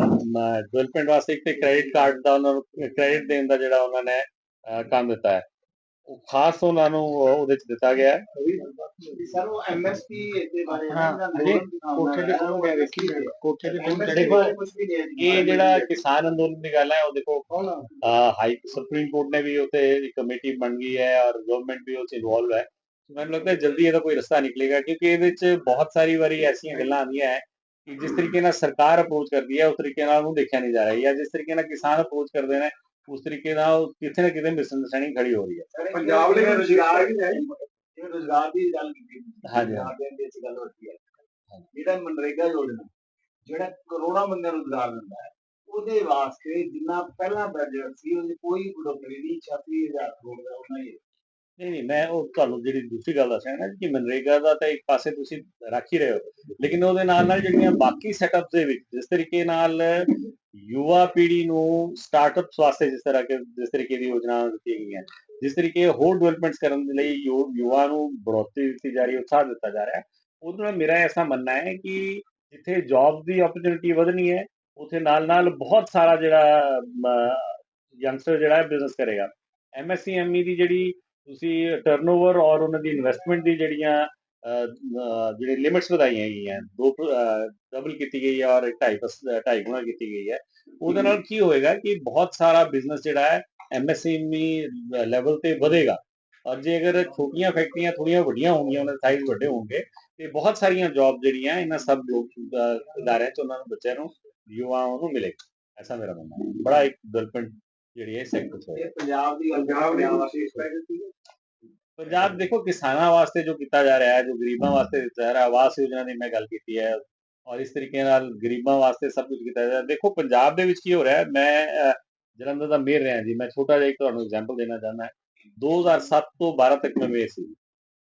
ਡਿਵੈਲਪਮੈਂਟ ਵਾਸਤੇ ਇੱਕ ਤੇ ਕ੍ਰੈਡਿਟ ਕਾਰਡ ਦਾ ਉਹਨਾਂ ਨੂੰ ਕ੍ਰੈਡਿਟ ਦੇਣ ਦਾ ਜਿਹੜਾ ਉਹਨਾਂ ਨੇ ਅਹ, ਕੰਮ ਦਿੱਤਾ ਹੈ। ਉਹ ਖਾਸ ਉਹਨਾਂ ਨੂੰ ਉਹ- ਉਹਦੇ ਚ ਦਿੱਤਾ ਗਿਆ ਹੈ। ਸਰ ਉਹ ਐਮਐਸਪੀ ਦੇ ਬਾਰੇ ਕੋਠੇ ਦੇ ਕੋਲ ਗਏ ਸੀ ਕੋਠੇ ਦੇ ਕੋਲ ਦੇਖੋ, ਕੁਝ ਵੀ ਨਹੀਂ ਇਹ ਜਿਹੜਾ ਕਿਸਾਨ ਅੰਦੋਲਨ ਦੀ ਗੱਲ ਹੈ ਉਹ ਦੇਖੋ ਹਾਈ ਸੁਪਰੀਮ ਕੋਰਟ ਨੇ ਵੀ ਉੱਤੇ ਇੱਕ ਕਮੇਟੀ ਬਣ ਗਈ ਹੈ ਔਰ ਗਵਰਨਮੈਂਟ ਵੀ ਉਸ ਇਨਵੋਲਵ ਹੈ। ਮੈਨੂੰ ਲੱਗਦਾ ਹੈ ਜਲਦੀ ਇਹਦਾ ਕੋਈ ਰਸਤਾ ਨਿਕਲੇਗਾ ਕਿਉਂਕਿ ਇਹਦੇ ਵਿੱਚ ਬਹੁਤ ਸਾਰੀ ਵਾਰੀ ਐਸੀਆਂ ਗੱਲਾਂ ਆਉਂਦੀਆਂ ਹੈ ਕਿ ਜਿਸ ਤਰੀਕੇ ਨਾਲ ਸਰਕਾਰ ਅਪਰੋਚ ਕਰਦੀ ਹੈ ਉਸ ਤਰੀਕੇ ਨਾਲ ਉਹਨੂੰ ਦੇਖਿਆ ਨਹੀਂ ਜਾ ਰਿਹਾ। ਜਾਂ ਜਿਸ ਤਰੀਕੇ ਨਾਲ ਕਿਸਾਨ ਅਪਰੋਚ ਕਰਦੇ ਨੇ ਉਸ ਤਰੀਕੇ ਨਾਲ ਕਿਤੇ ਨਾ ਕਿਤੇ ਮਿਸਅੰਡਰਸਟੈਂਡਿੰਗ ਖੜੀ ਹੋ ਰਹੀ ਹੈ। ਪੰਜਾਬ ਲਈ ਰੋਜ਼ਗਾਰ ਵੀ ਹੈ ਇਹ ਰੋਜ਼ਗਾਰ ਦੀ ਗੱਲ ਕੀਤੀ ਹਾਂਜੀ, ਦੇਣ ਦੀ ਅਸੀਂ ਗੱਲ ਹੋਈ ਹੈ। ਜਿਹੜਾ ਮਨਰੇਗਾ ਯੋਜਨਾ ਜਿਹੜਾ ਕਰੋੜਾਂ ਬੰਦਿਆਂ ਨੂੰ ਰੋਜ਼ਗਾਰ ਦਿੰਦਾ ਹੈ ਉਹਦੇ ਵਾਸਤੇ ਜਿੰਨਾ ਪਹਿਲਾਂ ਬਜਟ ਸੀ ਉਹਦੀ ਕੋਈ ਬੜੋਤਰੀ ਨਹੀਂ 36000 ਕਰੋੜ ਦਾ ਉਹਨਾਂ ਹੀ ਹੈ। ਨਹੀਂ ਨਹੀਂ, ਮੈਂ ਉਹ ਤੁਹਾਨੂੰ ਜਿਹੜੀ ਦੂਸਰੀ ਗੱਲ ਦੱਸਿਆ ਨਾ ਕਿ ਮਨਰੇਗਾ ਦਾ ਤਾਂ ਇੱਕ ਪਾਸੇ ਤੁਸੀਂ ਰੱਖ ਹੀ ਰਹੇ ਹੋ, ਲੇਕਿਨ ਉਹਦੇ ਨਾਲ ਨਾਲ ਜਿਹੜੀਆਂ ਬਾਕੀ ਸੈਟਅਪਸ ਦੇ ਵਿੱਚ, ਜਿਸ ਤਰੀਕੇ ਨਾਲ ਯੁਵਾ ਪੀੜ੍ਹੀ ਨੂੰ ਸਟਾਰਟਅਪਸ ਵਾਸਤੇ ਜਿਸ ਤਰ੍ਹਾਂ ਕਿ, ਜਿਸ ਤਰੀਕੇ ਦੀ ਯੋਜਨਾ ਦਿੱਤੀਆਂ ਗਈਆਂ, ਜਿਸ ਤਰੀਕੇ ਹੋਰ ਡਿਵੈਲਪਮੈਂਟਸ ਕਰਨ ਦੇ ਲਈ ਯੁ- ਯੁਵਾ ਨੂੰ ਬੜੋਤੀ ਦਿੱਤੀ ਜਾ ਰਹੀ ਹੈ, ਉਤਸ਼ਾਹ ਦਿੱਤਾ ਜਾ ਰਿਹਾ ਹੈ ਉਹਦੇ ਨਾਲ ਮੇਰਾ ਐਸਾ ਮੰਨਣਾ ਹੈ ਕਿ ਜਿੱਥੇ ਜੌਬ ਦੀ ਓਪਰਚੁਨਿਟੀ ਵਧਣੀ ਹੈ, ਉੱਥੇ ਨਾਲ ਨਾਲ ਬਹੁਤ ਸਾਰਾ ਜਿਹੜਾ ਯੰਗਸਟਰ ਜਿਹੜਾ ਹੈ ਬਿਜ਼ਨਸ ਕਰੇਗਾ ਐਮਐਸਸੀਐਮਈ ਦੀ ਜਿਹੜੀ ਤੁਸੀਂ ਟਰਨਓਵਰ ਔਰ ਉਹਨਾਂ ਦੀ ਇਨਵੈਸਟਮੈਂਟ ਦੀ ਜਿਹੜੀਆਂ ਅਹ, ਅਹ, ਜਿਹੜੀ ਲਿਮਿਟਸ ਵਧਾਈਆਂ ਗਈਆਂ ਦੋ ਡਬਲ ਕੀਤੀ ਗਈ ਹੈ ਔਰ 2.5 ਢਾਈ ਗੁਣਾ ਕੀਤੀ ਗਈ ਹੈ। ਉਹਦੇ ਨਾਲ ਕੀ ਹੋਏਗਾ ਕਿ ਬਹੁਤ ਸਾਰਾ ਬਿਜ਼ਨਸ ਜਿਹੜਾ ਹੈ ਐਮਐਸਐਮਈ ਲੈਵਲ ਤੇ ਵਧੇਗਾ। ਔਰ ਜੇ ਅਗਰ ਛੋਟੀਆਂ ਫੈਕਟਰੀਆਂ ਥੋੜੀਆਂ ਵੱਡੀਆਂ ਹੋਣਗੀਆਂ ਉਹਨਾਂ ਦੇ ਸਾਈਜ਼ ਵੱਡੇ ਹੋਣਗੇ ਤੇ ਬਹੁਤ ਸਾਰੀਆਂ ਜੌਬ ਜਿਹੜੀਆਂ ਇਹਨਾਂ ਸਭ ਲੋਕ ਅਹ, ਅਦਾਰਿਆਂ 'ਚ ਉਹਨਾਂ ਨੂੰ ਬੱਚਿਆਂ ਨੂੰ ਯੁਵਾਵਾਂ ਨੂੰ ਮਿਲੇਗਾ। ਐਸਾ ਮੇਰਾ ਮੰਨਣਾ। ਹੈ ਬੜਾ ਇੱਕ ਡਿਵੈਲਪਮੈਂਟ ਜਿਹੜੀ ਹੈ। ਇਹ ਪੰਜਾਬ ਦੀ ਪੰਜਾਬ ਦੀ ਵਿਸ਼ੇਸ਼ ਪੈਕੇਜ ਸੀ ਪੰਜਾਬ ਦੇਖੋ ਕਿਸਾਨਾਂ ਵਾਸਤੇ ਜੋ ਕੀਤਾ ਜਾ ਰਿਹਾ ਹੈ ਜੋ ਗਰੀਬਾਂ ਵਾਸਤੇ ਦਿੱਤਾ ਜਾ ਰਿਹਾ ਆਵਾਸ ਯੋਜਨਾ ਦੀ ਮੈਂ ਗੱਲ ਕੀਤੀ ਹੈ ਔਰ ਇਸ ਤਰੀਕੇ ਨਾਲ ਗਰੀਬਾਂ ਵਾਸਤੇ ਸਭ ਕੁਝ ਕੀਤਾ ਜਾ ਰਿਹਾ। ਦੇਖੋ ਪੰਜਾਬ ਦੇ ਵਿੱਚ ਕੀ ਹੋ ਰਿਹਾ ਹੈ ਮੈਂ ਜਲੰਧਰ ਦਾ ਮੇਅਰ ਰਿਹਾ ਜੀ ਮੈਂ ਛੋਟਾ ਜਿਹਾ ਇੱਕ ਤੁਹਾਨੂੰ ਐਗਜ਼ਾਮਪਲ ਦੇਣਾ ਚਾਹੁੰਦਾ 2007 ਤੋਂ 12 ਤੱਕ ਮੈਂ ਮੇਅਰ ਸੀ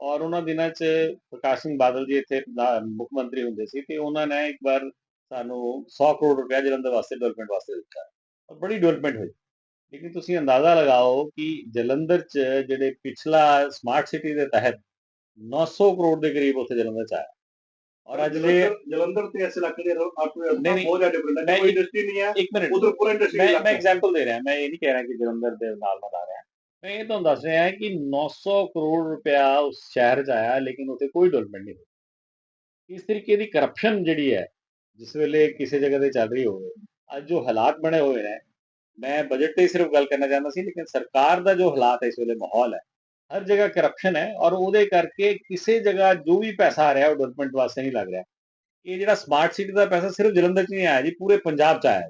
ਔਰ ਉਹਨਾਂ ਦਿਨਾਂ 'ਚ ਪ੍ਰਕਾਸ਼ ਸਿੰਘ ਬਾਦਲ ਜੀ ਇੱਥੇ ਮੁੱਖ ਮੰਤਰੀ ਹੁੰਦੇ ਸੀ ਤੇ ਉਹਨਾਂ ਨੇ ਇੱਕ ਵਾਰ ਸਾਨੂੰ 100 ਕਰੋੜ ਰੁਪਏ ਜਲੰਧਰ ਵਾਸਤੇ ਡਿਵੈਲਪਮੈਂਟ ਵਾਸਤੇ ਦਿੱਤਾ। ਔਰ ਬੜੀ ਡਿਵੈਲਪਮੈਂਟ ਹੋਈ। ਲੇਕਿਨ ਤੁਸੀਂ ਅੰਦਾਜ਼ਾ ਲਗਾਓ ਕਿ ਜਲੰਧਰ 'ਚ ਜਿਹੜੇ ਪਿਛਲਾ ਸਮਾਰਟ ਸਿਟੀ ਦੇ ਤਹਿਤ 900 ਕਰੋੜ ਦੇ ਕਰੀਬ ਉੱਥੇ ਜਲੰਧਰ 'ਚ ਆਇਆ। ਔਰ ਅੱਜ ਦੇ ਜਲੰਧਰ ਤੇ ਐਸੇ ਇਲਾਕੇ ਦੇ ਨਹੀਂ, ਬਹੁਤ ਜ਼ਿਆਦਾ ਡਿਫਰੈਂਟ ਹੈ। ਕੋਈ ਇੰਡਸਟਰੀ ਨਹੀਂ ਹੈ। ਇੱਕ ਮਿੰਟ। ਉਧਰ ਪੂਰਾ ਇੰਡਸਟਰੀ ਮੈਂ ਮੈਂ ਐਗਜ਼ਾਮਪਲ ਦੇ ਰਿਹਾ। ਮੈਂ ਇਹ ਨਹੀਂ ਕਹਿ ਰਿਹਾ ਕਿ ਜਲੰਧਰ ਦੇ ਨਾਲ ਮੈਂ ਲਾ ਰਿਹਾ। ਮੈਂ ਇਹ ਤੁਹਾਨੂੰ ਦੱਸ ਰਿਹਾ ਕਿ 900 ਕਰੋੜ ਰੁਪਇਆ ਉਸ ਸ਼ਹਿਰ 'ਚ ਆਇਆ ਲੇਕਿਨ ਉੱਥੇ ਕੋਈ ਡਿਵੈਲਪਮੈਂਟ ਨਹੀਂ ਹੋਈ। ਇਸ ਤਰੀਕੇ ਦੀ ਕਰਪਸ਼ਨ ਜਿਹੜੀ ਹੈ ਜਿਸ ਵੇਲੇ ਕਿਸੇ ਜਗ੍ਹਾ ਤੇ ਚੱਲ ਰਹੀ ਹੋਵੇ ਅੱਜ ਜੋ ਹਾਲਾਤ ਬਣੇ ਹੋਏ ਨੇ ਮੈਂ ਬਜਟ ਤੇ ਸਿਰਫ ਗੱਲ ਕਰਨਾ ਚਾਹੁੰਦਾ ਸੀ, ਲੇਕਿਨ ਸਰਕਾਰ ਦਾ ਜੋ ਹਾਲਾਤ ਹੈ ਇਸ ਵੇਲੇ ਮਾਹੌਲ ਹੈ, ਹਰ ਜਗ੍ਹਾ ਕਰਪਸ਼ਨ ਹੈ ਔਰ ਉਹਦੇ ਕਰਕੇ ਕਿਸੇ ਜਗ੍ਹਾ ਜੋ ਵੀ ਪੈਸਾ ਆ ਰਿਹਾ ਉਹ ਡਿਵੈਲਪਮੈਂਟ ਵਾਸਤੇ ਨਹੀਂ ਲੱਗ ਰਿਹਾ। ਇਹ ਜਿਹੜਾ ਸਮਾਰਟ ਸਿਟੀ ਦਾ ਪੈਸਾ ਸਿਰਫ ਜਲੰਧਰ 'ਚ ਨਹੀਂ ਆਇਆ ਜੀ, ਪੂਰੇ ਪੰਜਾਬ 'ਚ ਆਇਆ ਹੈ।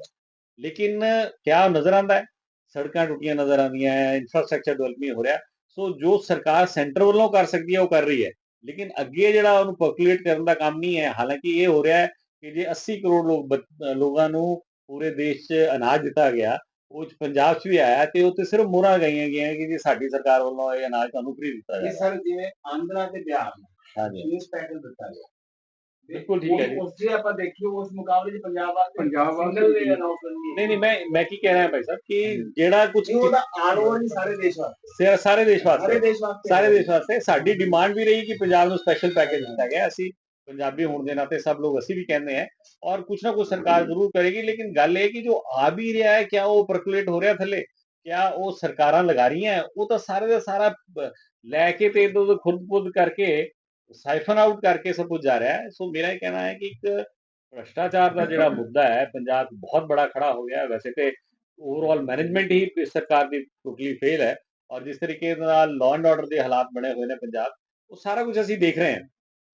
ਲੇਕਿਨ ਕਿਆ ਨਜ਼ਰ ਆਉਂਦਾ ਹੈ? ਸੜਕਾਂ ਟੁੱਟੀਆਂ ਨਜ਼ਰ ਆਉਂਦੀਆਂ ਹੈ ਇਨਫਰਾਸਟ੍ਰਕਚਰ ਡਿਵੈਲਪ ਨਹੀਂ ਹੋ ਰਿਹਾ। ਸੋ ਜੋ ਸਰਕਾਰ ਸੈਂਟਰ ਵੱਲੋਂ ਕਰ ਸਕਦੀ ਹੈ, ਉਹ ਕਰ ਰਹੀ ਹੈ। ਲੇਕਿਨ ਅੱਗੇ ਜਿਹੜਾ ਉਹਨੂੰ ਪਰਕੂਲੇਟ ਕਰਨ ਦਾ ਕੰਮ ਨਹੀਂ ਹੈ, ਹਾਲਾਂਕਿ ਇਹ ਹੋ ਰਿਹਾ ਹੈ ਕਿ ਜੇ 80 ਕਰੋੜ ਲੋਕ ਬੱਚ- ਲੋਕਾਂ ਨੂੰ ਪੂਰੇ ਦੇਸ਼ 'ਚ ਅਨਾਜ ਦਿੱਤਾ ਗਿਆ ਉਹ 'ਚ ਪੰਜਾਬ 'ਚ ਵੀ ਆਇਆ ਤੇ ਉਹ ਤੇ ਸਿਰਫ ਮੋਹਰਾਂ ਗਈਆਂ ਗਈਆਂ ਕਿ ਜੀ ਸਾਡੀ ਸਰਕਾਰ ਵੱਲੋਂ ਇਹ ਅਨਾਜ ਤੁਹਾਨੂੰ ਫ੍ਰੀ ਦਿੱਤਾ ਇਹ ਜਾਏਗਾ ਸਰ ਜਿਵੇਂ ਆਂਧਰਾ ਤੇ ਬਿਹਾਰ ਨੂੰ ਹਾਂਜੀ। ਫੀਸ ਪੈਕੇਜ ਦਿੱਤਾ ਗਿਆ। ਬਿਲਕੁਲ ਠੀਕ ਹੈ ਜੀ। ਉਸ ਜੇ ਆਪਾਂ ਦੇਖੀਏ ਉਸ ਮੁਕਾਬਲੇ 'ਚ ਪੰਜਾਬ ਵਾਸਤੇ ਪੰਜਾਬ ਵਾਸਤੇ ਨਹੀਂ ਨਹੀਂ ਮੈਂ ਮੈਂ ਕੀ ਕਹਿ ਰਿਹਾ ਭਾਈ ਸਾਹਿਬ ਕਿ ਜਿਹੜਾ ਕੁਝ ਉਹਦਾ ਓਵਰ ਨਹੀਂ ਸਾਰੇ ਦੇਸ਼ ਵਾਸਤੇ। ਸਾਰੇ ਦੇਸ਼ ਸਾਰੇ ਵਾਸਤੇ ਦੇਸ਼ ਵਾਸਤੇ। ਸਾਰੇ ਦੇਸ਼ ਵਾਸਤੇ। ਸਾਡੀ ਡਿਮਾਂਡ ਵੀ ਰਹੀ ਕਿ ਪੰਜਾਬ ਨੂੰ ਸਪੈਸ਼ਲ ਪੈਕੇਜ ਦਿੱਤਾ ਗਿਆ। ਅਸੀਂ ਪੰਜਾਬੀ ਹੋਣ ਦੇ ਨਾਤੇ ਸਭ ਲੋਕ ਅਸੀਂ ਵੀ ਕਹਿੰਦੇ ਆ ਔਰ ਕੁਛ ਨਾ ਕੁਛ ਸਰਕਾਰ ਜ਼ਰੂਰ ਕਰੇਗੀ ਲੇਕਿਨ ਗੱਲ ਇਹ ਕਿ ਜੋ ਆ ਵੀ ਰਿਹਾ ਹੈ ਕਿਆ ਉਹ ਪਰਕੂਲੇਟ ਹੋ ਰਿਹਾ ਥੱਲੇ ਕਿਆ ਉਹ ਸਰਕਾਰਾਂ ਲਗਾ ਰਹੀਆਂ ਹੈ? ਉਹ ਤਾਂ ਸਾਰੇ ਦਾ ਸਾਰਾ ਬ- ਲੈ ਕੇ ਤੇ ਇਦੋਂ ਖੁਦ ਖੁਦ ਕਰਕੇ ਸਾਈਫਨ ਆਊਟ ਕਰਕੇ ਸਭ ਕੁਝ ਜਾ ਰਿਹਾ ਹੈ ਸੋ ਮੇਰਾ ਇਹ ਕਹਿਣਾ ਹੈ ਕਿ ਇੱਕ ਭ੍ਰਸ਼ਟਾਚਾਰ ਦਾ ਜਿਹੜਾ ਮੁੱਦਾ ਹੈ ਪੰਜਾਬ 'ਚ ਬਹੁਤ ਬੜਾ ਖੜਾ ਹੋ ਗਿਆ ਹੈ ਵੈਸੇ ਤੇ ਓਵਰਆਲ ਮੈਨੇਜਮੈਂਟ ਹੀ ਇਸ ਸਰਕਾਰ ਦੀ ਟੋਟਲੀ ਫੇਲ ਹੈ ਔਰ ਜਿਸ ਤਰੀਕੇ ਨਾਲ ਲਾਅ ਐਂਡ ਆਰਡਰ ਦੇ ਹਾਲਾਤ ਬਣੇ ਹੋਏ ਨੇ ਪੰਜਾਬ ਉਹ ਸਾਰਾ ਕੁਝ ਅਸੀਂ ਦੇਖ ਰਹੇ ਹਾਂ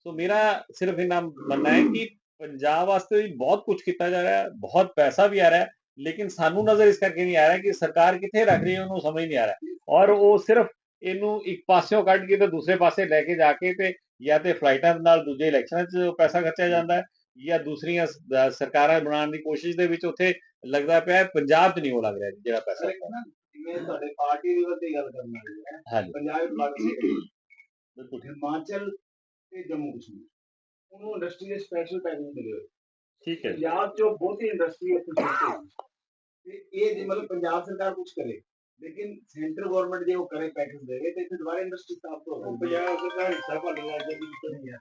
ਸੋ ਮੇਰਾ ਸਿਰਫ ਇਹਨਾਂ ਮੰਨਣਾ ਹੈ ਕਿ ਪੰਜਾਬ ਵਾਸਤੇ ਵੀ ਬਹੁਤ ਕੁਝ ਕੀਤਾ ਜਾ ਰਿਹਾ ਹੈ ਬਹੁਤ ਪੈਸਾ ਵੀ ਆ ਰਿਹਾ ਹੈ ਲੇਕਿਨ ਸਾਨੂੰ ਨਜ਼ਰ ਇਸ ਕਰਕੇ ਨਹੀਂ ਆ ਰਿਹਾ ਕਿ ਸਰਕਾਰ ਕਿੱਥੇ ਰੱਖ ਰਹੀ ਹੈ ਉਹਨੂੰ ਸਮਝ ਨਹੀਂ ਆ ਰਿਹਾ ਔਰ ਉਹ ਸਿਰਫ ਇਹਨੂੰ ਇੱਕ ਪਾਸਿਓਂ ਕੱਢ ਕੇ ਤੇ ਦੂਸਰੇ ਪਾਸੇ ਲੈ ਕੇ ਜਾ ਕੇ ਤੇ ਜਾਂ ਤੇ ਫਲਾਈਟਾਂ ਨਾਲ ਦੂਜੇ ਇਲੈਕਸ਼ਨਾਂ 'ਚ ਪੈਸਾ ਖਰਚਿਆ ਜਾਂਦਾ ਹੈ ਜਾਂ ਦੂਸਰੀਆਂ ਸਰਕਾਰਾਂ ਬਣਾਉਣ ਦੀ ਕੋਸ਼ਿਸ਼ ਦੇ ਵਿੱਚ ਉੱਥੇ ਲੱਗਦਾ ਪਿਆ ਹੈ ਪੰਜਾਬ 'ਚ ਨਹੀਂ ਉਹ ਲੱਗ ਰਿਹਾ ਜਿਹੜਾ ਪੈਸਾ ਜਿਵੇਂ ਤੁਹਾਡੇ ਪਾਰਟੀ ਲੈਵਲ ਤੇ ਗੱਲ ਕਰਨਾ ਹੈ ਪੰਜਾਬ ਠੀਕ- ਹਿਮਾਚਲ ਤੇ ਜੰਮੂ ਕਸ਼ਮੀਰ ਉਹਨੂੰ ਇੰਡਸਟਰੀ ਦੇ ਸਪੈਸ਼ਲ ਪੈਕੇਜ ਮਿਲੇ ਹੋਏ ਠੀਕ ਹੈ ਜੀ। ਪੰਜਾਬ ਚੋਂ ਬਹੁਤੀ ਇੰਡਸਟਰੀ ਹੋਈ ਤੇ ਇਹ ਜੇ ਮਤਲਬ ਪੰਜਾਬ ਸਰਕਾਰ ਕੁਝ ਕਰੇ ਲੇਕਿਨ ਸੈਂਟਰ ਗਵਰਨਮੈਂਟ ਜੇ ਉਹ ਕਰੇ ਪੈਕੇਜ ਦੇਵੇ ਤੇ ਫਿਰ ਦੁਬਾਰਾ ਇੰਡਸਟਰੀ ਸਟਾਪ ਹੋ ਉਹ ਪੰਜਾਬ ਸਰਕਾਰ ਹਿੱਸਾ ਭਾਲੀ ਨਾਲ ਜੇ ਵੀ ਨਹੀਂ ਹੈ।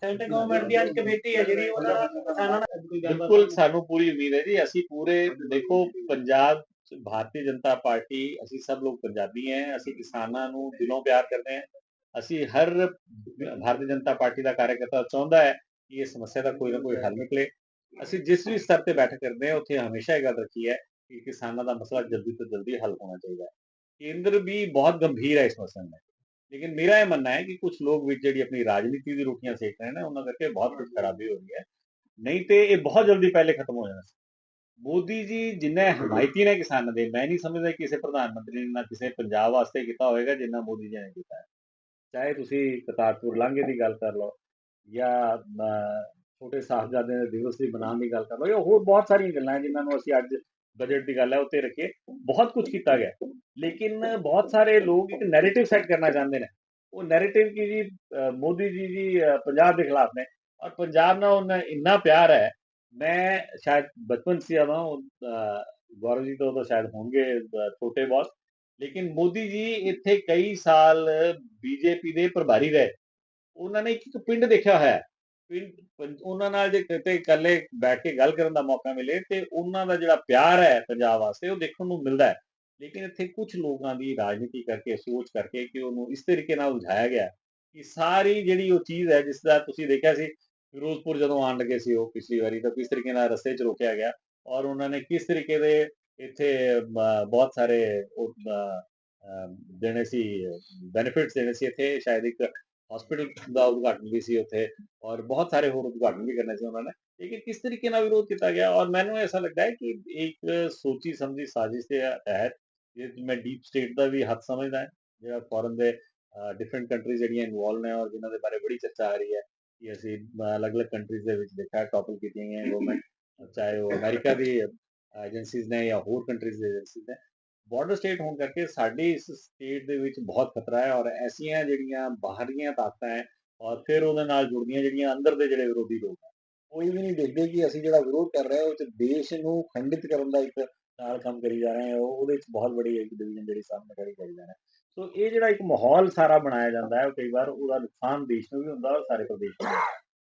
ਸੈਂਟਰ ਗਵਰਨਮੈਂਟ ਦੀ ਅੱਜ ਕਮੇਟੀ ਹੈ ਜਿਹੜੀ ਉਹਨਾਂ ਦਾ ਕਿਸਾਨਾਂ ਨਾਲ ਬਿਲਕੁਲ ਸਾਨੂੰ ਪੂਰੀ ਉਮੀਦ ਹੈ ਜੀ। ਅਸੀਂ ਪੂਰੇ ਦੇਖੋ ਪੰਜਾਬ ਭਾਰਤੀ ਜਨਤਾ ਪਾਰਟੀ ਅਸੀਂ ਸਭ ਲੋਕ ਪੰਜਾਬੀ ਹੈ। ਅਸੀਂ ਕਿਸਾਨਾਂ ਨੂੰ ਦਿਲੋਂ ਪਿਆਰ ਕਰਦੇ ਹਾਂ। ਅਸੀਂ ਹਰ ਭਾਰਤੀ ਜਨਤਾ ਪਾਰਟੀ ਦਾ ਕਾਰਜਕਰਤਾ ਚਾਹੁੰਦਾ ਹੈ ਕਿ ਇਹ ਸਮੱਸਿਆ ਦਾ ਕੋਈ ਨਾ ਕੋਈ ਹੱਲ ਨਿਕਲੇ। ਅਸੀਂ ਜਿਸ ਵੀ ਸਤਰ ਤੇ ਬੈਠਕ ਕਰਦੇ ਹਾਂ, ਉੱਥੇ ਹਮੇਸ਼ਾ ਇਹ ਗੱਲ ਰੱਖੀ ਹੈ ਕਿ ਕਿਸਾਨਾਂ ਦਾ ਮਸਲਾ ਜਲਦੀ ਤੋਂ ਜਲਦੀ ਹੱਲ ਹੋਣਾ ਚਾਹੀਦਾ ਹੈ। ਕੇਂਦਰ ਵੀ ਬਹੁਤ ਗੰਭੀਰ ਹੈ ਇਸ ਮਸਲੇ ਨਾਲ। ਲੇਕਿਨ ਮੇਰਾ ਇਹ ਮੰਨਣਾ ਹੈ ਕਿ ਕੁਝ ਲੋਕ ਵਿੱਚ ਜਿਹੜੀ ਆਪਣੀ ਰਾਜਨੀਤੀ ਦੀ ਰੋਟੀਆਂ ਸੇਕ ਰਹੇ ਨੇ, ਉਹਨਾਂ ਕਰਕੇ ਬਹੁਤ ਕੁਝ ਖਰਾਬੀ ਹੋ ਰਹੀ ਹੈ। ਨਹੀਂ ਤੇ ਇਹ ਬਹੁਤ ਜਲਦੀ ਪਹਿਲੇ ਖਤਮ ਹੋ ਜਾਣਾ ਸੀ। ਮੋਦੀ ਜੀ ਜਿੰਨਾ ਹਮਾਇਤੀ ਨੇ ਕਿਸਾਨਾਂ ਦੇ, ਮੈਂ ਨਹੀਂ ਸਮਝਦਾ ਕਿ ਕਿਸੇ ਪ੍ਰਧਾਨ ਮੰਤਰੀ ਨੇ ਨਾ ਕਿਸੇ ਪੰਜਾਬ ਵਾਸਤੇ ਕੀਤਾ ਹੋਵੇਗਾ ਜਿੰਨਾ ਮੋਦੀ ਜੀ ਨੇ ਕੀਤਾ ਹੈ। ਚਾਹੇ ਤੁਸੀਂ ਕਰਤਾਰਪੁਰ ਲਾਂਘੇ ਦੀ ਗੱਲ ਕਰ ਲਓ ਜਾਂ ਛੋਟੇ ਸਾਹਿਬਜ਼ਾਦੇ ਦੇ ਦਿਵਸ ਦੀ ਮਨਾਉਣ ਦੀ ਗੱਲ ਕਰ ਲਓ, ਜਾਂ ਹੋਰ ਬਹੁਤ ਸਾਰੀਆਂ ਗੱਲਾਂ ਹੈ ਜਿਨ੍ਹਾਂ ਨੂੰ ਅਸੀਂ ਅੱਜ ਬਜਟ ਦੀ ਗੱਲ ਹੈ ਉੱਤੇ ਰੱਖੇ ਬਹੁਤ ਕੁਝ ਕੀਤਾ ਗਿਆ। ਲੇਕਿਨ ਬਹੁਤ ਸਾਰੇ ਲੋਕ ਇੱਕ ਨੈਰੇਟਿਵ ਸੈੱਟ ਕਰਨਾ ਚਾਹੁੰਦੇ ਨੇ। ਉਹ ਨੈਰੇਟਿਵ ਕੀ ਜੀ? ਮੋਦੀ ਜੀ ਜੀ ਪੰਜਾਬ ਦੇ ਖਿਲਾਫ ਨੇ। ਔਰ ਪੰਜਾਬ ਨਾਲ ਉਹਨਾਂ ਇੰਨਾ ਪਿਆਰ ਹੈ। ਮੈਂ ਸ਼ਾਇਦ ਬਚਪਨ ਸੀ ਆਵਾ ਗੌਰਵ ਜੀ ਤੋਂ ਤਾਂ ਸ਼ਾਇਦ ਹੋਣਗੇ ਛੋਟੇ ਬਹੁਤ। ਲੇਕਿਨ ਮੋਦੀ ਜੀ ਇੱਥੇ ਕਈ ਸਾਲ ਬੀਜੇਪੀ ਦੇ ਪ੍ਰਭਾਰੀ ਰਹੇ। ਉਹਨਾਂ ਨੇ ਇੱਕ ਪਿੰਡ ਦੇਖਿਆ ਹੋਇਆ ਪਿੰਡ ਉਹਨਾਂ ਨਾਲ ਜੇ ਕਿਤੇ ਇਕੱਲੇ ਬੈਠ ਕੇ ਗੱਲ ਕਰਨ ਦਾ ਮੌਕਾ ਮਿਲੇ ਤੇ ਉਹਨਾਂ ਦਾ ਜਿਹੜਾ ਪਿਆਰ ਹੈ ਪੰਜਾਬ ਵਾਸਤੇ ਉਹ ਦੇਖਣ ਨੂੰ ਮਿਲਦਾ ਹੈ। ਲੇਕਿਨ ਇੱਥੇ ਕੁਝ ਲੋਕਾਂ ਦੀ ਰਾਜਨੀਤੀ ਕਰਕੇ, ਸੋਚ ਕਰਕੇ ਕਿ ਉਹਨੂੰ ਇਸ ਤਰੀਕੇ ਨਾਲ ਉਲਝਾਇਆ ਗਿਆ ਕਿ ਸਾਰੀ ਜਿਹੜੀ ਉਹ ਚੀਜ਼ ਹੈ, ਜਿਸ ਦਾ ਤੁਸੀਂ ਦੇਖਿਆ ਸੀ, ਫਿਰੋਜ਼ਪੁਰ ਜਦੋਂ ਆਉਣ ਲੱਗੇ ਸੀ ਉਹ ਪਿਛਲੀ ਵਾਰੀ, ਤਾਂ ਕਿਸ ਤਰੀਕੇ ਨਾਲ ਰਸਤੇ 'ਚ ਰੋਕਿਆ ਗਿਆ ਔਰ ਉਹਨਾਂ ਨੇ ਕਿਸ ਤਰੀਕੇ ਦੇ ਇੱਥੇ ਬਹੁਤ ਸਾਰੇ ਦੇਣੇ ਸੀ ਬੈਨੀਫਿਟਸ ਦੇਣੇ ਸੀ ਇੱਥੇ, ਸ਼ਾਇਦ ਇੱਕ ਹਸਪੀਟਲ ਦਾ ਉਦਘਾਟਨ ਵੀ ਸੀ ਉੱਥੇ ਔਰ ਬਹੁਤ ਸਾਰੇ ਹੋਰ ਉਦਘਾਟਨ ਵੀ ਕਰਨੇ ਸੀ ਉਹਨਾਂ ਨੇ। ਲੇਕਿਨ ਕਿਸ ਤਰੀਕੇ ਨਾਲ ਵਿਰੋਧ ਕੀਤਾ ਗਿਆ? ਔਰ ਮੈਨੂੰ ਐਸਾ ਲੱਗਦਾ ਹੈ ਕਿ ਇੱਕ ਸੋਚੀ ਸਮਝੀ ਸਾਜ਼ਿਸ਼ ਦੇ ਤਹਿਤ ਇਹ ਮੈਂ ਡੀਪ ਸਟੇਟ ਦਾ ਵੀ ਹੱਥ ਸਮਝਦਾ ਜਿਹੜਾ ਫੋਰਨ ਦੇ ਡਿਫਰੈਂਟ ਕੰਟਰੀਜ਼ ਜਿਹੜੀਆਂ ਇਨਵੋਲਵ ਨੇ ਔਰ ਜਿਨ੍ਹਾਂ ਦੇ ਬਾਰੇ ਬੜੀ ਚਰਚਾ ਆ ਰਹੀ ਹੈ ਕਿ ਅਸੀਂ, ਅਲੱਗ-ਅਲੱਗ ਕੰਟਰੀਜ਼ ਦੇ ਵਿੱਚ ਦੇਖਿਆ ਟੌਪਲ ਕੀਤੀਆਂ ਗਈਆਂ ਗਵਰਨਮੈਂਟ ਚਾਹੇ ਉਹ ਅਮਰੀਕਾ ਦੀ ਏਜੰਸੀਜ਼ ਨੇ ਜਾਂ ਹੋਰ ਕੰਟਰੀਜ਼ ਦੇ ਏਜੰਸੀਜ਼ ਨੇ ਬਾਰਡਰ ਸਟੇਟ ਹੋਣ ਕਰਕੇ ਸਾਡੀ ਇਸ ਸਟੇਟ ਦੇ ਵਿੱਚ ਬਹੁਤ ਖਤਰਾ ਹੈ ਔਰ ਐਸੀਆਂ ਜਿਹੜੀਆਂ ਬਾਹਰੀਆਂ ਤਾਕਤਾਂ ਹੈ ਔਰ ਫਿਰ ਉਹਦੇ ਨਾਲ ਜੁੜਦੀਆਂ ਜਿਹੜੀਆਂ ਅੰਦਰ ਦੇ ਜਿਹੜੇ ਵਿਰੋਧੀ ਲੋਕ ਹੈ। ਇਹ ਵੀ ਨਹੀਂ ਦੇਖਦੇ ਕਿ ਅਸੀਂ ਜਿਹੜਾ ਵਿਰੋਧ ਕਰ ਰਹੇ ਹਾਂ, ਉਹ ਚ ਦੇਸ਼ ਨੂੰ ਖੰਡਿਤ ਕਰਨ ਦਾ ਇੱਕ ਨਾਲ ਕੰਮ ਕਰੀ ਜਾ ਰਹੇ ਹਾਂ ਉਹਦੇ ਵਿੱਚ ਬਹੁਤ ਵੱਡੀ ਇੱਕ ਡਿਵੀਜ਼ਨ ਜਿਹੜੀ ਸਾਹਮਣੇ ਕਰੀ ਕਰੀ ਜਾ ਰਹੇ ਸੋ ਇਹ ਜਿਹੜਾ ਇੱਕ ਮਾਹੌਲ ਸਾਰਾ ਬਣਾਇਆ ਜਾਂਦਾ ਹੈ ਕਈ ਵਾਰ ਉਹਦਾ ਨੁਕਸਾਨ ਦੇਸ਼ ਨੂੰ ਵੀ ਹੁੰਦਾ ਔਰ ਸਾਰੇ ਪ੍ਰਦੇਸ਼ ਨੂੰ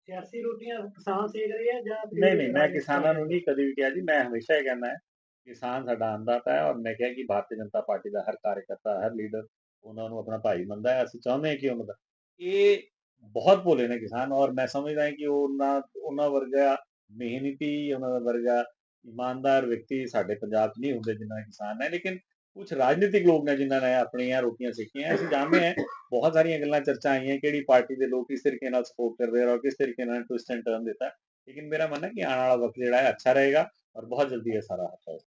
ਵੀ ਹੁੰਦਾ। ਸਿਆਸੀ ਰੋਟੀਆਂ ਕਿਸਾਨ ਸੇਕ ਰਹੇ ਆ ਜਾਂ ਨਹੀਂ ਨਹੀਂ ਮੈਂ ਕਿਸਾਨਾਂ ਨੂੰ ਨਹੀਂ ਕਦੇ ਵੀ ਕਿਹਾ ਜੀ ਮੈਂ ਹਮੇਸ਼ਾ ਇਹ ਕਹਿੰਦਾ ਹੈ ਕਿਸਾਨ ਸਾਡਾ ਅੰਨਦਾਤਾ ਹੈ ਔਰ ਮੈਂ ਕਿਹਾ ਕਿ ਭਾਰਤੀ ਜਨਤਾ ਪਾਰਟੀ ਦਾ ਹਰ ਕਾਰਜਕਰਤਾ ਹਰ ਲੀਡਰ ਉਹਨਾਂ ਨੂੰ ਆਪਣਾ ਭਾਈ ਮੰਨਦਾ ਹੈ ਅਸੀਂ ਚਾਹੁੰਦੇ ਹਾਂ ਕਿ ਉਹਨਾਂ ਦਾ ਇਹ ਬਹੁਤ ਭੋਲੇ ਨੇ ਕਿਸਾਨ ਔਰ ਮੈਂ ਸਮਝਦਾ ਹਾਂ ਕਿ ਉਹਨਾਂ ਉਹਨਾਂ ਵਰਗਾ ਮਿਹਨਤੀ ਉਹਨਾਂ ਦਾ ਵਰਗਾ ਇਮਾਨਦਾਰ ਵਿਅਕਤੀ ਸਾਡੇ ਪੰਜਾਬ 'ਚ ਨਹੀਂ ਹੁੰਦੇ ਜਿੰਨਾ ਕਿਸਾਨ ਹੈ ਲੇਕਿਨ ਕੁਝ ਰਾਜਨੀਤਿਕ ਲੋਕ ਨੇ ਜਿਨ੍ਹਾਂ ਨੇ ਆਪਣੀਆਂ ਰੋਟੀਆਂ ਸਿੱਖੀਆਂ ਅਸੀਂ ਜਾਣਦੇ ਹਾਂ ਬਹੁਤ ਸਾਰੀਆਂ ਗੱਲਾਂ ਚਰਚਾ ਆਈਆਂ ਕਿਹੜੀ ਪਾਰਟੀ ਦੇ ਲੋਕ ਕਿਸ ਤਰੀਕੇ ਨਾਲ ਸਪੋਰਟ ਕਰਦੇ ਆ ਔਰ ਕਿਸ ਤਰੀਕੇ ਨਾਲ ਟਵਿਸਟ ਐਂਡ ਟਰਨ ਦਿੱਤਾ ਲੇਕਿਨ ਮੇਰਾ ਮੰਨਣਾ ਕਿ ਆਉਣ ਵਾਲਾ ਵਕਤ ਜਿਹੜਾ ਹੈ ਅੱਛਾ ਰਹੇਗਾ ਔਰ ਬਹੁਤ ਜਲਦੀ ਇਹ ਸਾਰਾ ਹੱਲ ਹੋਏਗਾ